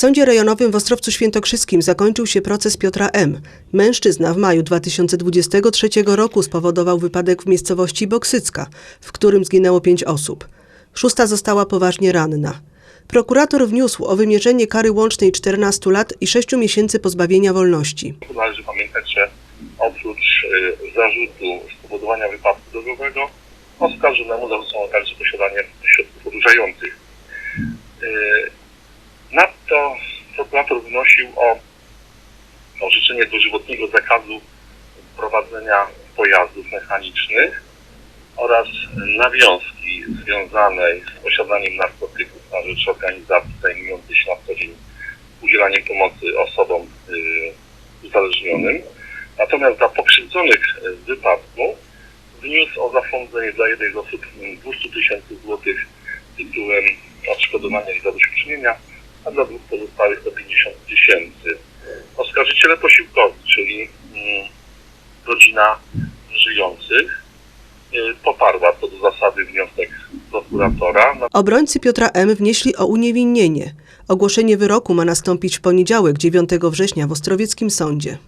sądzie rejonowym w Ostrowcu Świętokrzyskim zakończył się proces Piotra M. Mężczyzna w maju 2023 roku spowodował wypadek w miejscowości Boksycka, w którym zginęło pięć osób. Szósta została poważnie ranna. Prokurator wniósł o wymierzenie kary łącznej 14 lat i 6 miesięcy pozbawienia wolności. Należy pamiętać, że oprócz y, zarzutu spowodowania wypadku drogowego oskarżonemu zarzucono także posiadanie środków odurzających. Y, Nadto prokurator wnosił o orzeczenie dożywotniego zakazu prowadzenia pojazdów mechanicznych oraz nawiązki związanej z posiadaniem narkotyków na rzecz organizacji zajmujących się na co dzień udzielaniem pomocy osobom y, uzależnionym. Natomiast dla pokrzywdzonych y, w wypadku wniósł o zasądzenie dla jednej z osób mm, 200 tysięcy złotych tytułem odszkodowania i zadośćuczynienia, a dla dwóch pozostałych 150 tysięcy. Oskarżyciele posiłkowi, czyli mm, rodzina żyjących, y, poparła co do zasady wniosek prokuratora. Obrońcy Piotra M. wnieśli o uniewinnienie. Ogłoszenie wyroku ma nastąpić w poniedziałek 9 września w Ostrowieckim Sądzie.